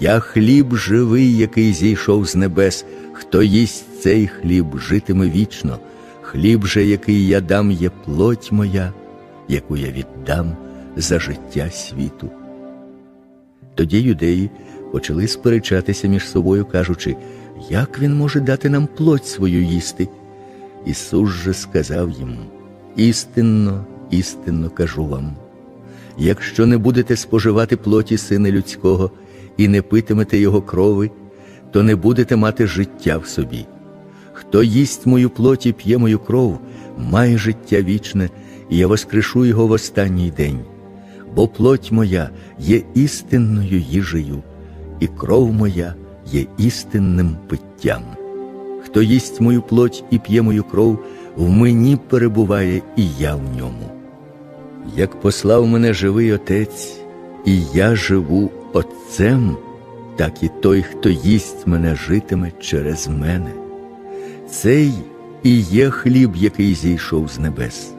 Я хліб живий, який зійшов з небес. Хто їсть цей хліб, житиме вічно. Хліб же, який я дам, є плоть моя, яку я віддам за життя світу. Тоді юдеї почали сперечатися між собою, кажучи, як він може дати нам плоть свою їсти? Ісус же сказав їм: істинно, істинно кажу вам. Якщо не будете споживати плоті Сина Людського і не питимете Його крови, то не будете мати життя в собі. Хто їсть мою плоть і п'є мою кров, має життя вічне, і я воскрешу його в останній день. Бо плоть моя є істинною їжею, і кров моя є істинним питтям. Хто їсть мою плоть і п'є мою кров, в мені перебуває і я в ньому. Як послав мене живий Отець, і я живу Отцем, так і той, хто їсть мене, житиме через мене. Цей і є хліб, який зійшов з небес.